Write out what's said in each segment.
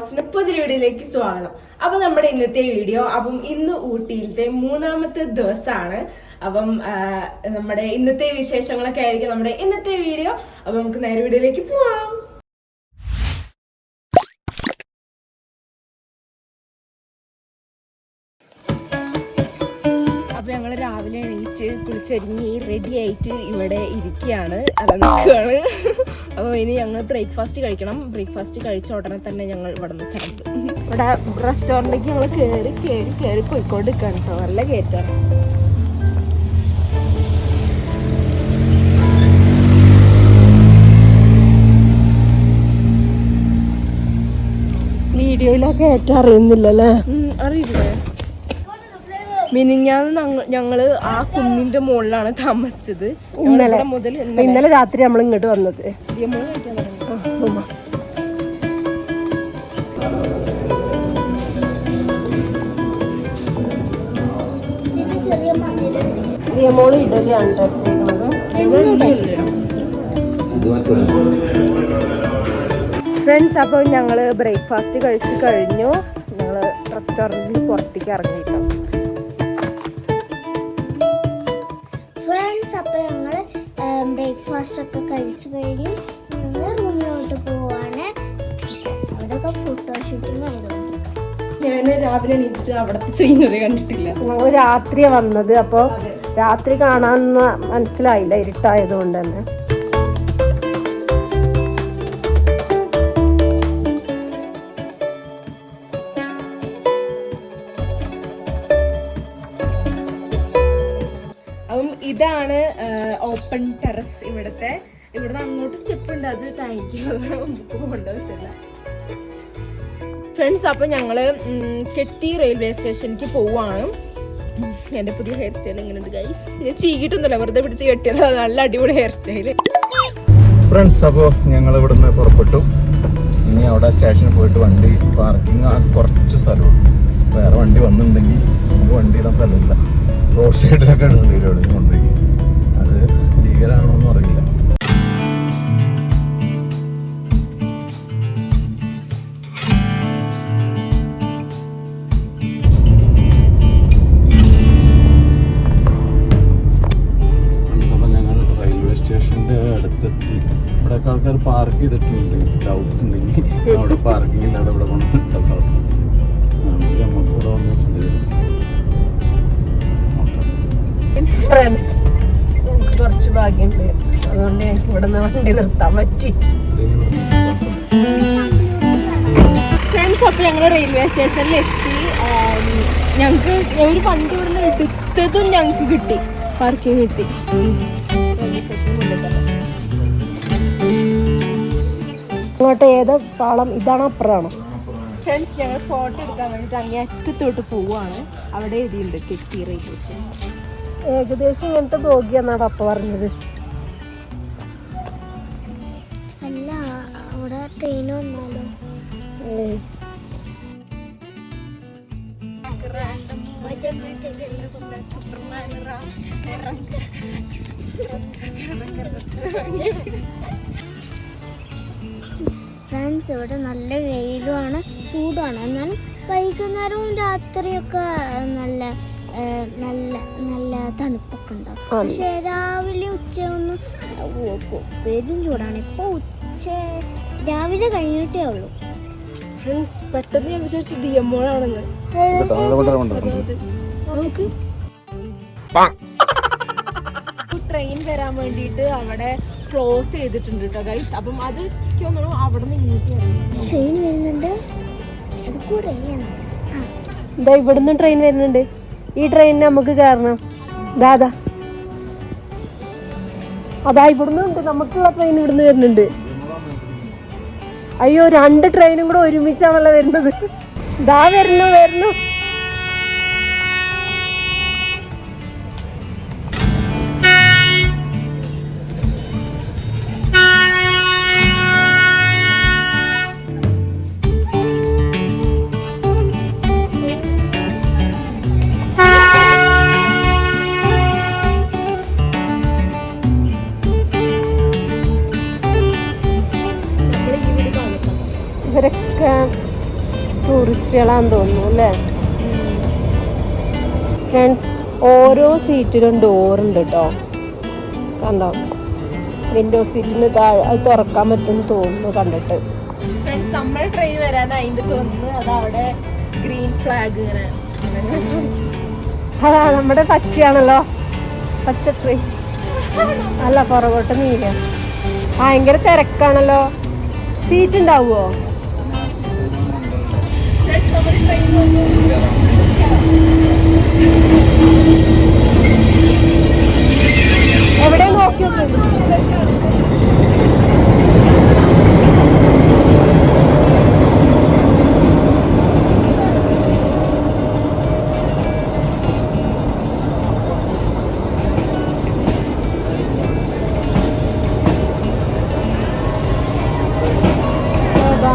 ബ്ലോഗ്സിന്റെ പുതിയ വീഡിയോയിലേക്ക് സ്വാഗതം. അപ്പൊ നമ്മുടെ ഇന്നത്തെ വീഡിയോ അപ്പം ഇന്ന് ഊട്ടിയിലത്തെ മൂന്നാമത്തെ ദിവസമാണ് അപ്പം നമ്മുടെ ഇന്നത്തെ വിശേഷങ്ങളൊക്കെ ആയിരിക്കും നമ്മുടെ ഇന്നത്തെ വീഡിയോ. അപ്പൊ നമുക്ക് നേരെ വീഡിയോയിലേക്ക് പോവാം. എണീറ്റ് കുളിച്ചൊരുങ്ങി റെഡി ആയിട്ട് ഇവിടെ ഇരിക്കുകയാണ്. അല്ല നിൽക്കുകയാണ് അപ്പോൾ ഇനി ഞങ്ങൾ ബ്രേക്ക്ഫാസ്റ്റ് കഴിക്കണം. ബ്രേക്ക്ഫാസ്റ്റ് കഴിച്ച ഉടനെ തന്നെ ഞങ്ങൾ ഇവിടെ നിന്ന് സ്ഥലത്ത് ഇവിടെ റെസ്റ്റോറന്റിലേക്ക് ഞങ്ങൾ കയറി കയറി കയറി പോയിക്കൊണ്ടിരിക്കുകയാണ് കേട്ടോ. നല്ല കയറ്റാണ് വീഡിയോയിലൊക്കെ ഏറ്റവും അറിയുന്നില്ലല്ലേ? അറിയില്ലേ. മിനിഞ്ഞാന്ന് ഞങ്ങ- ഞങ്ങൾ ആ കുന്നിന്റെ മുകളിലാണ് താമസിച്ചത്. ഇന്നലെ. മുതൽ ഇന്നലെ. രാത്രി നമ്മൾ ഇങ്ങോട്ട് വന്നത്. ഇഡലിയാണ് ഫ്രണ്ട്സ് അപ്പോൾ ഞങ്ങൾ ബ്രേക്ക്ഫാസ്റ്റ് കഴിച്ച് കഴിഞ്ഞു. ഞങ്ങൾ റെസ്റ്റോറന്റിൽ പുറത്തേക്ക് ഇറങ്ങിയിട്ടോ ബ്രേക്ക്ഫാസ്റ്റ് ഒക്കെ കഴിച്ചു കഴിഞ്ഞ് ഞങ്ങൾ റൂമിലോട്ട് പോവാണ്. അവിടെയൊക്കെ ഫോട്ടോഷൂട്ടിങ് ആയിരുന്നു ഞാൻ രാവിലെ എണീറ്റിട്ട് അവിടുത്തെ സീനറി കണ്ടിട്ടില്ല. ഞങ്ങൾ രാത്രി വന്നത്. അപ്പോൾ രാത്രി കാണാൻ മനസ്സിലായില്ല ഇരുട്ടായതുകൊണ്ട് തന്നെ. അപ്പം ഇതാണ് ഓപ്പൺ ടെറസ് ഇവിടുത്തെ. ഇവിടുന്ന് അങ്ങോട്ട് സ്റ്റെപ്പ് ഉണ്ട് അത് ടാങ്കി പോകേണ്ട ആവശ്യമില്ല. ഫ്രണ്ട്സ് അപ്പം ഞങ്ങൾ ഉം, കെട്ടി റെയിൽവേ സ്റ്റേഷനിലേക്ക് പോവാണ്. എന്റെ പുതിയ ഹെയർ സ്റ്റൈൽ എങ്ങനെയുണ്ട് ഗൈസ് ഞാൻ ചീകിട്ടൊന്നുമില്ല വെറുതെ പിടിച്ച് കെട്ടിയത്. നല്ല അടിപൊളി ഹെയർ സ്റ്റൈൽ ഫ്രണ്ട്സ് അപ്പോൾ ഞങ്ങൾ ഇവിടുന്ന് പുറപ്പെട്ടു. ഇനി അവിടെ സ്റ്റേഷനിൽ പോയിട്ട് വണ്ടി പാർക്കിംഗ് കുറച്ച് സ്ഥലമുള്ളൂ വേറെ വണ്ടി വന്നിട്ടുണ്ടെങ്കിൽ നമുക്ക് വണ്ടിയുടെ സ്ഥലമില്ല. റോഡ് സൈഡിലൊക്കെ ഉണ്ട് ഇവിടെ കൊണ്ടുപോയി. ലീഗലാണോ എന്ന് അറിയില്ല ആൾക്കാർ പാർക്ക് ചെയ്തിട്ടുണ്ട്. ഡൗട്ട് ഉണ്ടെങ്കിൽ. ഭാഗ്യമുണ്ട് അതുകൊണ്ട് ഞങ്ങൾക്ക് ഇവിടെ നിന്ന് വണ്ടി നിർത്താൻ പറ്റി. ഫ്രണ്ട്സ് അപ്പോൾ ഞങ്ങൾ റെയിൽവേ സ്റ്റേഷനിൽ എത്തി. ഞങ്ങൾക്ക് ഒരു വണ്ടി ഇവിടെ നിന്ന് എടുത്തതും ഞങ്ങൾക്ക് കിട്ടി. പാർക്കിംഗ് കിട്ടി. ഇങ്ങോട്ട് ഏത് പാളം? ഇതാണ് അപ്പുറമാണ്? ഫ്രണ്ട്സ് ഞങ്ങൾ ഫോട്ടോ എടുക്കാൻ വേണ്ടിയിട്ട് അങ്ങേ അറ്റത്തോട്ട് പോവുകയാണ് അവിടെ എഴുതിയിട്ടുണ്ട് കെട്ടി റെയിൽവേ സ്റ്റേഷൻ ഏകദേശം ഇങ്ങനത്തെ ബോഗിയാന്നാണ് അപ്പ പറഞ്ഞത്. അല്ല അവിടെ ട്രെയിൻ വന്നാലോ ഏയ്. ഫ്രണ്ട്സ് ഇവിടെ നല്ല വെയിലുമാണ് ചൂടാണ് എന്നാലും വൈകുന്നേരവും രാത്രിയൊക്കെ നല്ല നല്ല നല്ല തണുപ്പൊക്കെ ഉണ്ടാവും. പക്ഷെ രാവിലെ ഉച്ചയൊന്നും പെരും ചൂടാണ്. ഇപ്പോൾ ഉച്ച രാവിലെ കഴിഞ്ഞിട്ടേ ഉള്ളൂ. ഫ്രണ്ട്സ് പെട്ടെന്ന് ഞാൻ വിചാരിച്ചു ദിയമ്മോളാണെന്ന് നമുക്ക് ട്രെയിൻ വരാൻ വേണ്ടിയിട്ട് അവിടെ ക്ലോസ് ചെയ്തിട്ടുണ്ട് കേട്ടോ ഗൈസ് അപ്പം അത് തോന്നുന്നു അവിടെ നിന്ന് ഇങ്ങോട്ട് ട്രെയിൻ വരുന്നുണ്ട്? അത് കുറേ ഇവിടുന്ന് ട്രെയിൻ വരുന്നുണ്ട്. ഈ ട്രെയിനിന് നമുക്ക് കയറണം ദാദാ അതാ ഇവിടുന്ന് ഉണ്ട് നമുക്കുള്ള ട്രെയിൻ ഇവിടുന്ന് വരുന്നുണ്ട്. അയ്യോ രണ്ട് ട്രെയിനും കൂടെ ഒരുമിച്ചാണല്ലോ വരുന്നത്. ദാ വരുന്നു വരുന്നു. പക്ഷികളാന്ന് തോന്നുന്നു അല്ലേ? ഫ്രണ്ട്സ് ഓരോ സീറ്റിലും ഡോറുണ്ട് കേട്ടോ കണ്ടോ? വിൻഡോ സീറ്റിന് താഴെ അത് തുറക്കാൻ പറ്റുമെന്ന് തോന്നുന്നു കണ്ടിട്ട്. ഫ്രണ്ട്സ് നമ്മൾ ട്രെയിൻ വരാനായിട്ട് തോന്നുന്നു ഗ്രീൻ ഫ്ലാഗ് ഇങ്ങനെ. അതാ നമ്മുടെ പച്ചയാണല്ലോ. പച്ച ട്രെയിൻ അല്ല പുറകോട്ട് നീല ഭയങ്കര തിരക്കാണല്ലോ. സീറ്റ് ഉണ്ടാവുമോ എവിടെ നോക്കി നോക്കി. ഏതാ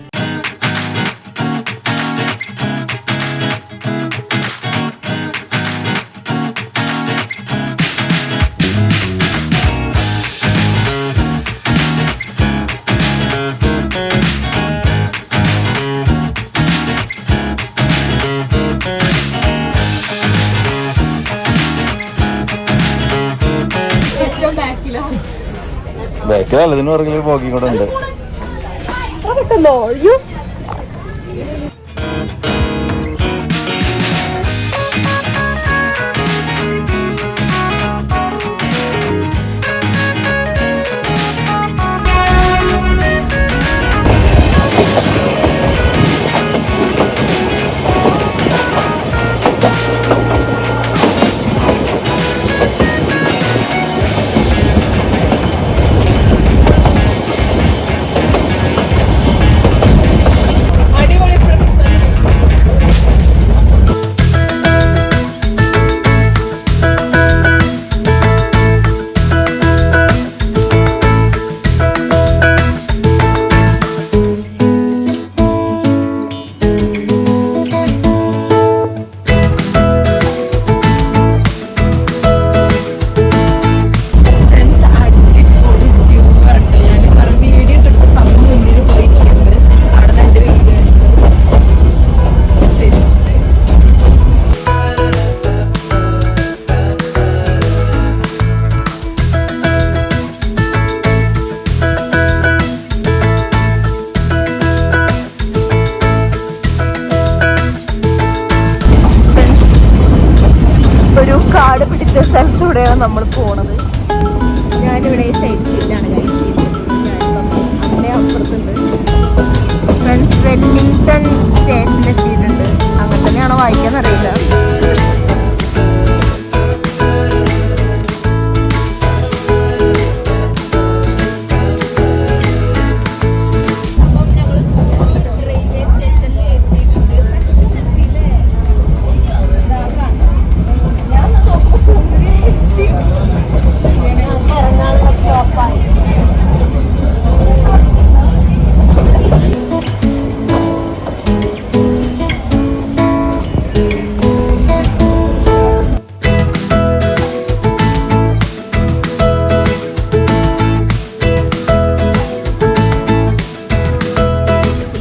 ബാക്കിൽ ഇതിന് പോക്കി കൂടെ ഉണ്ട്.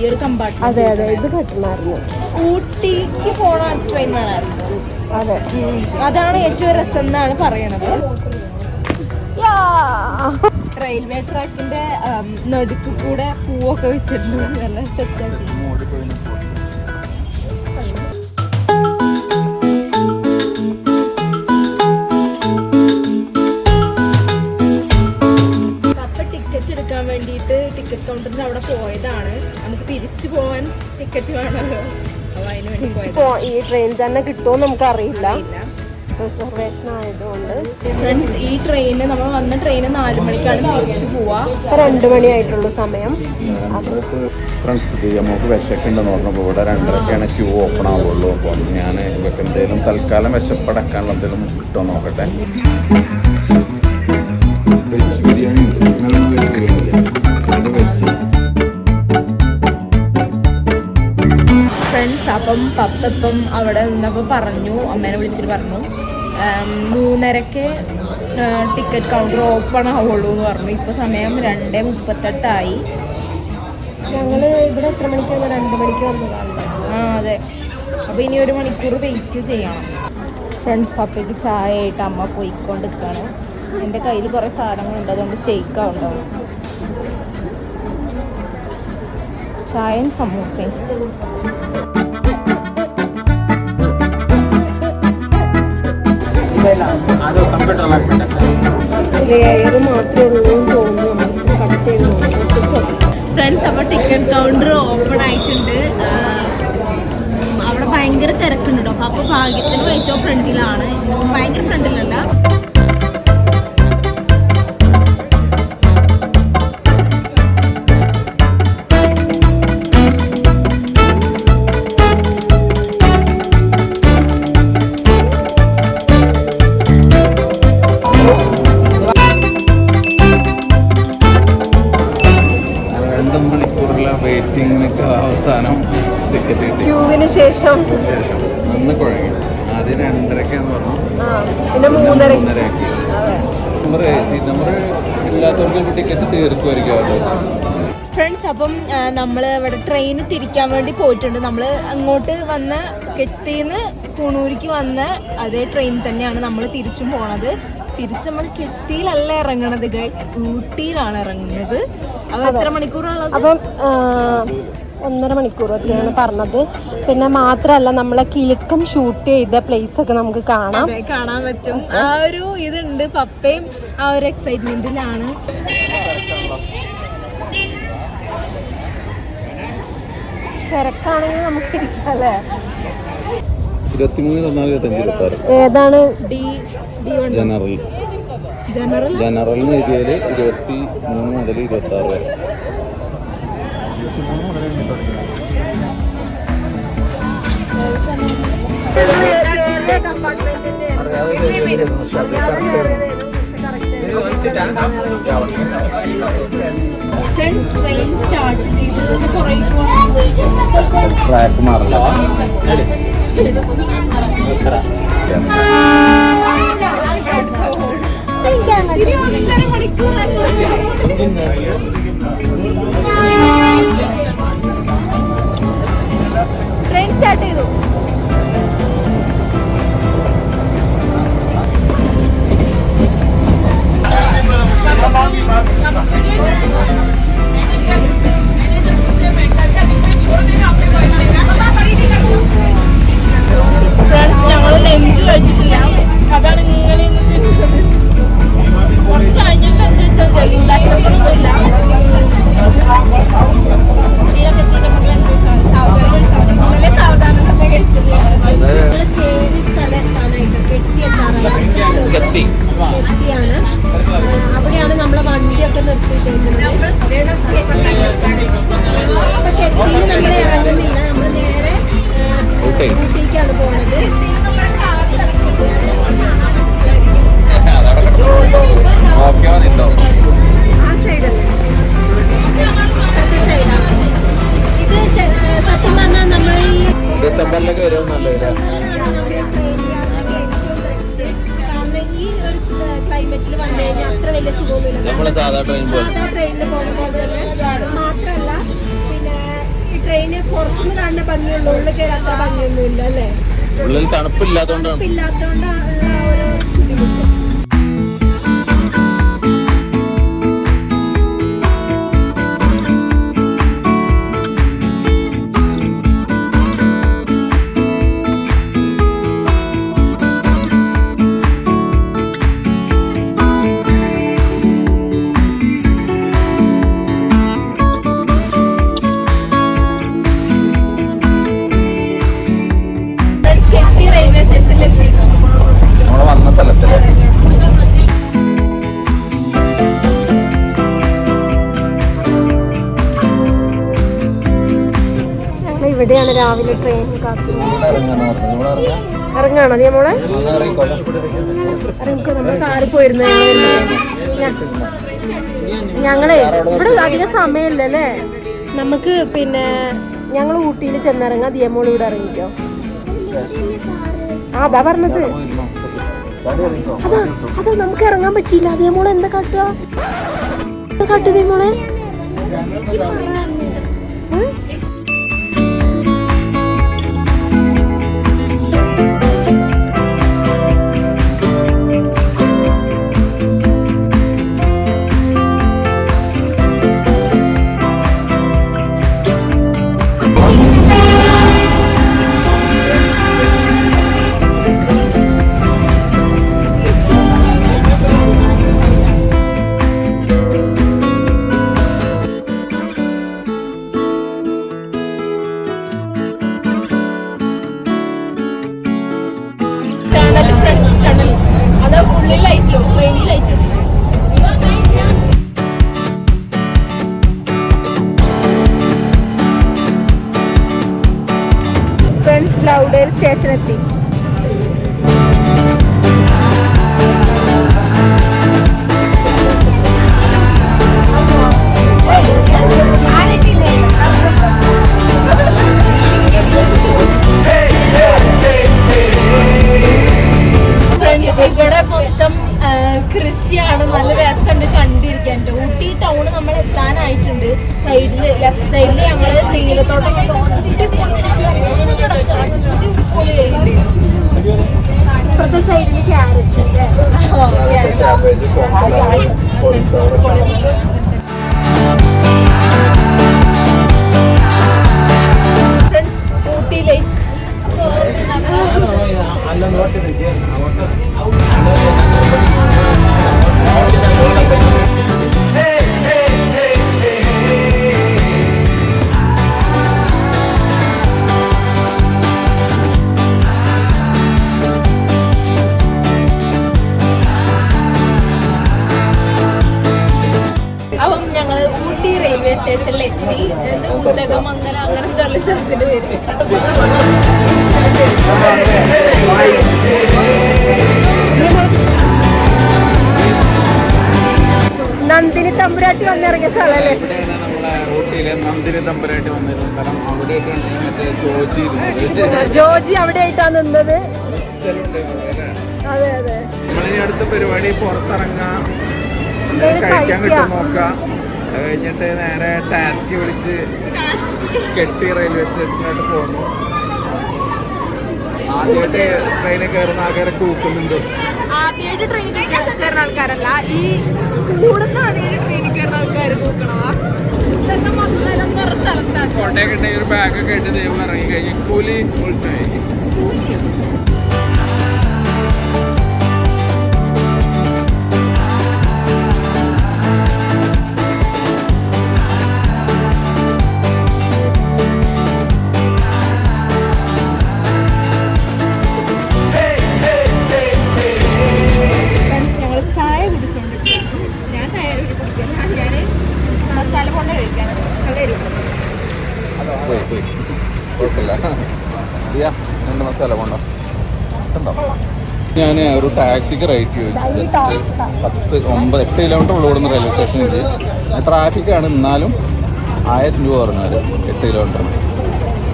ഈ ഒരു കമ്പാർട്ട്മെന്റ് അതെ അതെ ഇത് കിട്ടണമായിരുന്നു ഊട്ടിക്ക് പോണ ട്രെയിൻ വേണമായിരുന്നു അതെ. അതാണ് ഏറ്റവും രസം എന്നാണ് പറയണത്. റെയിൽവേ ട്രാക്കിന്റെ നടുക്ക് കൂടെ പൂവൊക്കെ വെച്ചിട്ടുണ്ട്. നല്ല സെറ്റാക്കി അപ്പൊ ടിക്കറ്റ് കൗണ്ടറിന്റെ അവിടെ പോയതാണ്. നമുക്ക് തിരിച്ചു പോവാൻ ടിക്കറ്റ് വേണമല്ലോ. തിരിച്ച് പോയതാണ്. ഈ ട്രെയിൻ തന്നെ കിട്ടുമോ നമുക്ക് അറിയില്ല. റിസർവേഷൻ ആയതുകൊണ്ട്. ഫ്രണ്ട്സ് ഈ ട്രെയിന് നമ്മൾ വന്ന ട്രെയിന് നാല് മണിക്കാണ് തിരിച്ചു പോവാ. രണ്ടു രണ്ട് മണിയായിട്ടുള്ള സമയം. ഫ്രണ്ട്സ് നമുക്ക് വിശക്കുണ്ടെന്ന് പറഞ്ഞപ്പോൾ ഇവിടെ രണ്ടരക്കാണ് ക്യൂ ഓപ്പൺ ആവുള്ളൂ. അപ്പം ഞാൻ ഇവർക്ക് എന്തെങ്കിലും തൽക്കാലം വിശപ്പടക്കാനുള്ള എന്തെങ്കിലും കിട്ടുമോ നോക്കട്ടെ. പപ്പ ഇപ്പം അവിടെ നിന്നപ്പോൾ പറഞ്ഞു അമ്മേനെ വിളിച്ചിട്ട് പറഞ്ഞു മൂന്നരക്ക് ടിക്കറ്റ് കൗണ്ടർ ഓപ്പൺ ആവുള്ളൂ എന്ന് പറഞ്ഞു. ഇപ്പോൾ സമയം രണ്ട് മുപ്പത്തെട്ടായി. ഞങ്ങൾ ഇവിടെ എത്ര മണിക്ക് വന്നു? രണ്ട് മണിക്ക് വന്നതാണ് ആ അതെ. അപ്പോൾ ഇനി ഒരു മണിക്കൂർ വെയിറ്റ് ചെയ്യണം. ഫ്രണ്ട്സ് പപ്പയ്ക്ക് ചായ ആയിട്ട് അമ്മ പോയിക്കൊണ്ടിരിക്കുകയാണ് എന്റെ കയ്യിൽ കുറേ സാധനങ്ങളുണ്ട്. അതുകൊണ്ട് ഷെയ്ക്കാ ഉണ്ടാവും ചായയും സമൂസയും. ലെയർ മാത്രമേ ഉള്ളൂ തോന്നുന്നു. കട്ട് ചെയ്ത് ഫ്രണ്ട്സ് അപ്പോൾ ടിക്കറ്റ് കൗണ്ടർ ഓപ്പൺ ആയിട്ടുണ്ട്. അവിടെ ഭയങ്കര തിരക്കുണ്ട് കേട്ടോ. അപ്പോൾ ഭാഗ്യത്തിന് ഏറ്റവും ഫ്രണ്ടിലാണ് ഭയങ്കര ഫ്രണ്ടിലല്ല കിട്ടി ക്യൂവിന് ശേഷം? ശേഷം നിന്ന് കുഴങ്ങി. ആദ്യം രണ്ടരക്കാന്ന് പറഞ്ഞു. ആ പിന്നെ മൂന്നര മൂന്നരയാക്കി. നമ്പർ സി നമ്പർ ഇല്ലാത്തവർക്ക് ടിക്കറ്റ് തീർക്കുമായിരിക്കും അവിടെ വെച്ച് ഫ്രണ്ട്സ് അപ്പം നമ്മൾ ഇവിടെ ട്രെയിൻ തിരിക്കാൻ വേണ്ടി പോയിട്ടുണ്ട്. നമ്മൾ അങ്ങോട്ട് വന്ന കെട്ടിന്ന് കുണൂരിക്ക് വന്ന അതേ ട്രെയിൻ തന്നെയാണ് നമ്മൾ തിരിച്ചും പോണത്. തിരിച്ച് നമ്മൾ കെട്ടിയിലല്ല ഇറങ്ങണത് ഗൈസ് ഊട്ടിയിലാണ് ഇറങ്ങുന്നത് അപ്പോൾ എത്ര മണിക്കൂറുള്ളത്? അപ്പം ഒന്നര മണിക്കൂർ ഒക്കെയാണ് പറഞ്ഞത്. പിന്നെ മാത്രമല്ല നമ്മളെ കിലുക്കം ഷൂട്ട് ചെയ്ത പ്ലേസ് ഒക്കെ നമുക്ക് കാണാം. അതെ കാണാൻ പറ്റും. ആ ഒരു ഇതുണ്ട് പപ്പയും ആ ഒരു എക്സൈറ്റ്മെന്റിലാണ് തിരക്കാണെങ്കിൽ നമുക്ക് ഇരിക്കാല്ലേ ഏതാണ്? D D one. General. General? General ഇരുപത്തി മൂന്ന് മുതൽ ഇരുപത്തി ആറ് വരെ. ചെയ്ത് കുറേ ട്രാക്ക് മാറില്ല. ട്രെയിൻ സ്റ്റാർട്ട് ചെയ്തു. ഉള്ളിൽ തണുപ്പില്ലാത്തോണ്ടാണ് രാവിലെ ട്രെയിൻ കാത്തു. ഇറങ്ങാണോ അതെ മോളെ? ഇറങ്ങിക്കോ നമ്മൾ കാറിൽ പോയിരുന്നു. ഞങ്ങളെ ഇവിടെ അധികം സമയമില്ലല്ലേ? നമുക്ക് പിന്നെ ഞങ്ങൾ ഊട്ടിയിൽ ചെന്നിറങ്ങാം. ദിയമോൾ ഇവിടെ ഇറങ്ങിക്കോ. ആ അതാ പറഞ്ഞത്. അതാ അതാ നമുക്ക് ഇറങ്ങാൻ പറ്റിയില്ല. ദിയമോൾ എന്താ കാട്ടുക? എന്താ ขอกหลายคนต่อไป തമ്പുരാട്ടി വന്നിറങ്ങിയ സ്ഥലമല്ലേ? ഊട്ടിയിലെ നന്ദിനി തമ്പുരാട്ടി വന്നിരുന്ന സ്ഥലം. അവിടെയൊക്കെയാണ് മറ്റേ ഇരുന്നത്. ജോജി അവിടെ ആയിട്ടാ നിന്നത് അതെ അതെ. നമ്മളിനി അടുത്ത പരിപാടി പുറത്തിറങ്ങാം. കഴിക്കാൻ കഴിക്കാം. കിട്ടും നോക്കാം. അത് കഴിഞ്ഞിട്ട് നേരെ ടാസ്കി വിളിച്ച് കെട്ടി റെയിൽവേ സ്റ്റേഷനിലോട്ട് പോകുന്നു. ആദ്യമായിട്ട് ട്രെയിനിൽ കയറുന്ന ആൾക്കാരെ കൂക്കുന്നുണ്ട് ആദ്യമായിട്ട് ട്രെയിനിൽ കയറുന്ന ആൾക്കാരല്ല ഈ സ്കൂളിൽ നിന്ന് ആദ്യമായിട്ട് ട്രെയിനിൽ കയറുന്ന ആൾക്കാർ ഉണ്ടെങ്കിൽ ഒരു ബാഗൊക്കെ ഇട്ട് ദൈവം ഇറങ്ങി കഴിഞ്ഞ്. കൂലി വിളിച്ചായി ഞങ്ങൾ ടാക്സിക്ക് റേറ്റ് ചോദിച്ചു ജസ്റ്റ് പത്ത് ഒമ്പത് എട്ട് കിലോമീറ്റർ ഉള്ളു ഇവിടുന്ന് റെയിൽവേ സ്റ്റേഷനിൽ ട്രാഫിക്കാണ് എന്നാലും ആയിരം രൂപ പറഞ്ഞാൽ എട്ട് കിലോമീറ്റർ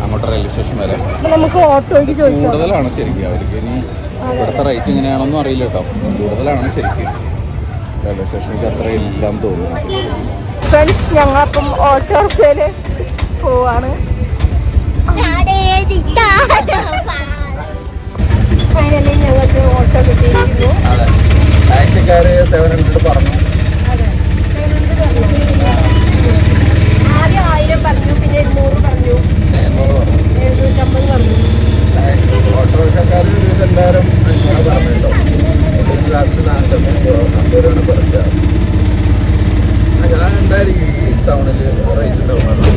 അങ്ങോട്ട് റെയിൽവേ സ്റ്റേഷൻ വരെ. നമുക്ക് ഓട്ടോയ്ക്ക് ചോദിച്ചോ? കൂടുതലാണ് ശരിക്കും അവർക്ക് ഇനി ഇവിടുത്തെ റേറ്റ് എങ്ങനെയാണെന്നും അറിയില്ല കേട്ടോ. കൂടുതലാണ് ശരിക്കും റെയിൽവേ സ്റ്റേഷനിലേക്ക് അത്ര ഇല്ലാന്ന് തോന്നുന്നു. ഫ്രണ്ട്സ് ഞങ്ങളപ്പം ഓട്ടോറിക്ഷയിൽ പോവാണ്. ഫൈനലി ഞങ്ങൾക്ക് ഓട്ടോ കിട്ടിയിരിക്കുന്നു. ടാക്സിക്കാർ സെവൻ ഹൺഡ്രഡ് പറഞ്ഞു. ആദ്യം ആയിരം പറഞ്ഞു പിന്നെ എണ്ണൂറ് പറഞ്ഞു. എഴുന്നൂറ്റമ്പത് പറഞ്ഞു. ഓട്ടോറിക്ഷക്കാർ എല്ലാവരും അഞ്ഞൂറ് പറഞ്ഞിട്ടോ ലാസ്റ്റ് നാൽപ്പത്തഞ്ചോ അമ്പതാണ് പറഞ്ഞത് ഞാൻ എന്തായാലും ഈ ടൗണിൽ റേറ്റ് ഉണ്ടാവുന്നത്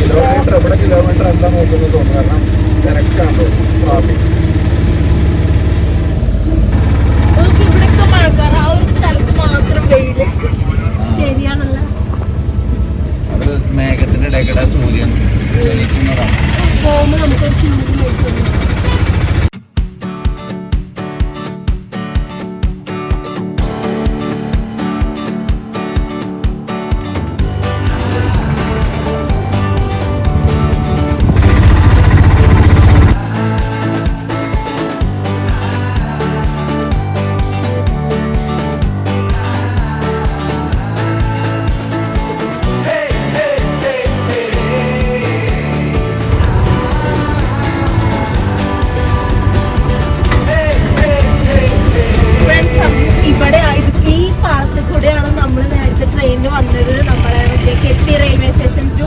കിലോമീറ്റർ എവിടെ കിലോമീറ്റർ എന്താ നോക്കുന്നത് തോന്നുന്നു. കാരണം തിരക്കാണല്ലോ ട്രാഫിക് സ്ഥലത്ത് മാത്രം വെയിൽ. ശരിയാണല്ലോ. അത് മേഘത്തിന്റെ ഇടയ്ക്കിടെ സൂര്യൻ ജനിക്കുന്നതാണ് പോകുമ്പോൾ നമുക്കൊരു ചൂട് കെത്തി railway station to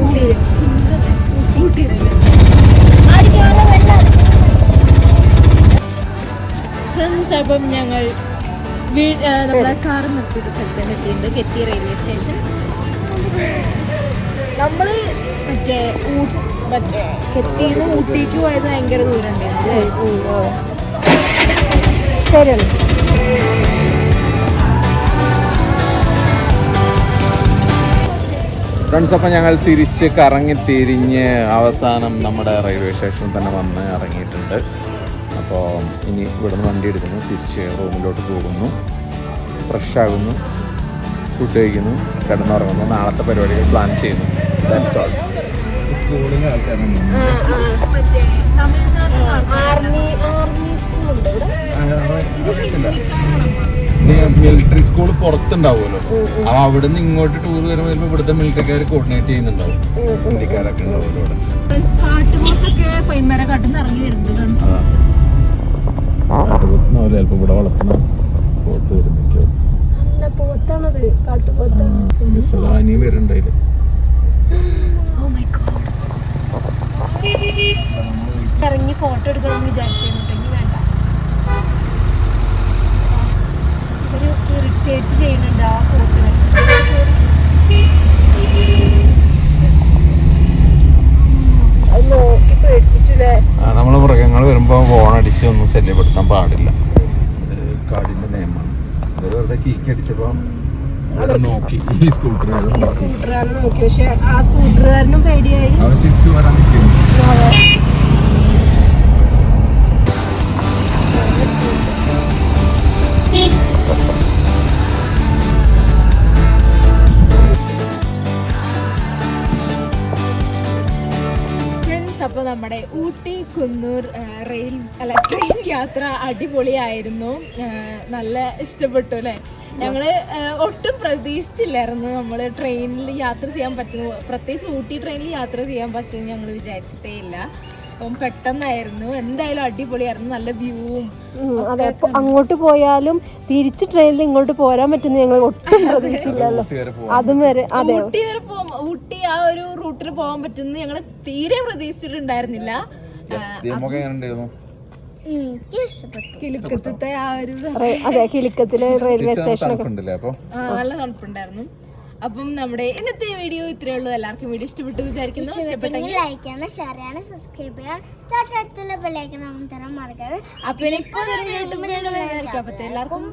Ooty. Ooty railway friends അപ്പം ഞങ്ങൾ നമ്മുടെ കാർ നിർത്തിയിട്ട് സ്ഥലത്തേക്ക് എത്തിയിട്ടുണ്ട് കെത്തി റെയിൽവേ സ്റ്റേഷൻ നമ്മൾ മറ്റേ മറ്റേ കെത്തിന്ന് ഊട്ടിക്ക് പോയത് ഭയങ്കര ദൂരം ഉണ്ടായിരുന്നു ശരിയാണ്. ഫ്രണ്ട്സ് അപ്പം ഞങ്ങൾ തിരിച്ച് കറങ്ങി തിരിഞ്ഞ് അവസാനം നമ്മുടെ റെയിൽവേ സ്റ്റേഷനിൽ തന്നെ വന്ന് ഇറങ്ങിയിട്ടുണ്ട്. അപ്പോൾ ഇനി ഇവിടുന്ന് വണ്ടി എടുക്കുന്നു തിരിച്ച് റൂമിലോട്ട് പോകുന്നു. ഫ്രഷ് ആകുന്നു ഫുഡ് കഴിക്കുന്നു കിടന്നുറങ്ങുന്നു. നാളത്തെ പരിപാടികൾ പ്ലാൻ ചെയ്യുന്നു. ദാറ്റ്സ് ഓൾ സ്കൂളിലെ ആൾക്കാരാണ് ആർമി ആർമി സ്കൂളുണ്ട് ഇവിടെ. മിലിറ്ററി സ്കൂൾ പുറത്തുണ്ടാവുമല്ലോ. അപ്പൊ അവിടെ നിന്ന് ഇങ്ങോട്ട് ടൂർ വരുമ്പോൾ ചിലപ്പോൾ ഇവിടുത്തെ മിലിറ്ററിക്കാർ കോർഡിനേറ്റ് ചെയ്യുന്നുണ്ടാവും. ഹിന്ദിക്കാരൊക്കെ ഉണ്ടാവുമല്ലോ ഇവിടെ. കാട്ടുപോത്തുന്നാവില്ല വളർത്തുന്ന പോത്ത് വരുമ്പോഴേക്കും വരുന്നുണ്ടായില്ല ഇറങ്ങി ഫോട്ടോ എടുക്കണം വിചാരിച്ചിട്ടുണ്ടെങ്കിൽ വേണ്ട ഒരു ഇറിറ്റേറ്റ് ചെയ്യുന്നുണ്ട് ആ ഫോട്ടിനെ നമ്മൾ മൃഗങ്ങൾ വരുമ്പോ നമ്മൾ മൃഗങ്ങൾ വരുമ്പോൾ ഫോണടിച്ച് ഒന്നും ശല്യപ്പെടുത്താൻ പാടില്ല. കാടിന്റെ നിയമമാണ് അത് വെറുതെ കീക്ക് അടിച്ചപ്പോൾ നോക്കി. ഈ സ്കൂട്ടറാണ് നോക്കി. പക്ഷെ ആ സ്കൂട്ടറുകാരനും പേടിയായി. അവർ തിരിച്ചു വരാൻ നിൽക്കുന്നു ഊട്ടി കുന്നൂർ റെയിൽ അല്ല ട്രെയിൻ യാത്ര അടിപൊളിയായിരുന്നു. നല്ല ഇഷ്ടപ്പെട്ടു അല്ലേ? ഞങ്ങൾ ഒട്ടും പ്രതീക്ഷിച്ചില്ലായിരുന്നു നമ്മൾ ട്രെയിനിൽ യാത്ര ചെയ്യാൻ പറ്റുന്നു പ്രത്യേകിച്ച് ഊട്ടി ട്രെയിനിൽ യാത്ര ചെയ്യാൻ പറ്റുമെന്ന് ഞങ്ങൾ വിചാരിച്ചിട്ടേ ഇല്ല. അപ്പം പെട്ടെന്നായിരുന്നു. എന്തായാലും അടിപൊളിയായിരുന്നു. നല്ല വ്യൂവും അതെ അങ്ങോട്ട് പോയാലും തിരിച്ച് ട്രെയിനിൽ ഇങ്ങോട്ട് പോരാൻ പറ്റുന്ന ഞങ്ങൾ ഒട്ടും പ്രതീക്ഷിച്ചില്ലല്ലോ അതും വരെ അതെ ഊട്ടി വരെ ഊട്ടി ആ ഒരു റൂട്ടിൽ പോകാൻ പറ്റുമെന്ന് ഞങ്ങൾ തീരെ പ്രതീക്ഷിച്ചിട്ടുണ്ടായിരുന്നില്ല. കിലുക്കത്തെ ആ ഒരു അതെ കിലുക്കത്തിലെ റെയിൽവേ സ്റ്റേഷനൊക്കെ നല്ല തണുപ്പുണ്ടായിരുന്നു. അപ്പം നമ്മുടെ ഇന്നത്തെ വീഡിയോ ഇത്രയേ ഉള്ളൂ. എല്ലാവർക്കും വീഡിയോ ഇഷ്ടപ്പെട്ടു വിചാരിക്കുന്നു. ഇഷ്ടപ്പെട്ടെങ്കിൽ ലൈക്ക് ചെയ്യണം ഷെയർ ചെയ്യണം സബ്സ്ക്രൈബ് ചെയ്യണം. തൊട്ടടുത്തുള്ള ബെല്ലൈക്കൺ തരാൻ മറക്കരുത്. അപ്പൊ എല്ലാവർക്കും